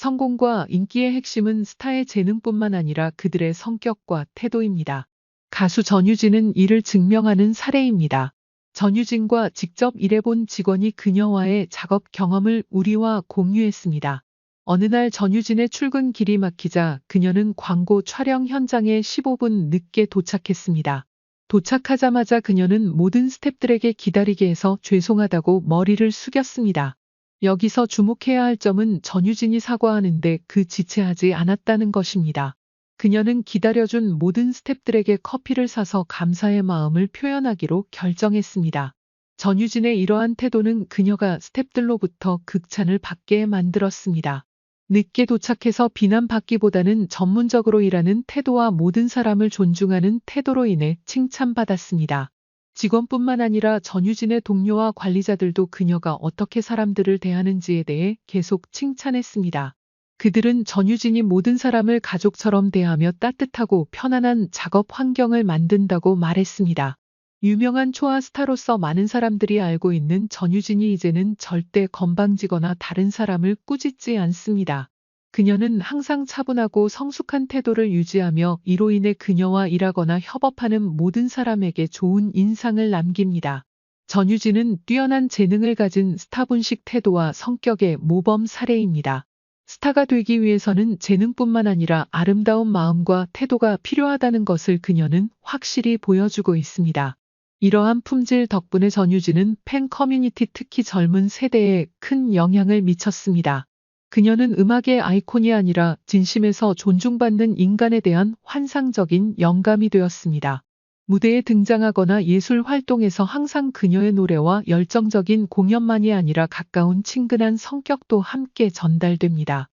성공과 인기의 핵심은 스타의 재능뿐만 아니라 그들의 성격과 태도입니다. 가수 전유진은 이를 증명하는 사례입니다. 전유진과 직접 일해본 직원이 그녀와의 작업 경험을 우리와 공유했습니다. 어느 날 전유진의 출근 길이 막히자 그녀는 광고 촬영 현장에 15분 늦게 도착했습니다. 도착하자마자 그녀는 모든 스탭들에게 기다리게 해서 죄송하다고 머리를 숙였습니다. 여기서 주목해야 할 점은 전유진이 사과하는데 그 지체하지 않았다는 것입니다. 그녀는 기다려준 모든 스탭들에게 커피를 사서 감사의 마음을 표현하기로 결정했습니다. 전유진의 이러한 태도는 그녀가 스탭들로부터 극찬을 받게 만들었습니다. 늦게 도착해서 비난받기보다는 전문적으로 일하는 태도와 모든 사람을 존중하는 태도로 인해 칭찬받았습니다. 직원뿐만 아니라 전유진의 동료와 관리자들도 그녀가 어떻게 사람들을 대하는지에 대해 계속 칭찬했습니다. 그들은 전유진이 모든 사람을 가족처럼 대하며 따뜻하고 편안한 작업 환경을 만든다고 말했습니다. 유명한 초아 스타로서 많은 사람들이 알고 있는 전유진이 이제는 절대 건방지거나 다른 사람을 꾸짖지 않습니다. 그녀는 항상 차분하고 성숙한 태도를 유지하며 이로 인해 그녀와 일하거나 협업하는 모든 사람에게 좋은 인상을 남깁니다. 전유진은 뛰어난 재능을 가진 스타분식 태도와 성격의 모범 사례입니다. 스타가 되기 위해서는 재능뿐만 아니라 아름다운 마음과 태도가 필요하다는 것을 그녀는 확실히 보여주고 있습니다. 이러한 품질 덕분에 전유진은 팬 커뮤니티 특히 젊은 세대에 큰 영향을 미쳤습니다. 그녀는 음악의 아이콘이 아니라 진심에서 존중받는 인간에 대한 환상적인 영감이 되었습니다. 무대에 등장하거나 예술 활동에서 항상 그녀의 노래와 열정적인 공연만이 아니라 가까운 친근한 성격도 함께 전달됩니다.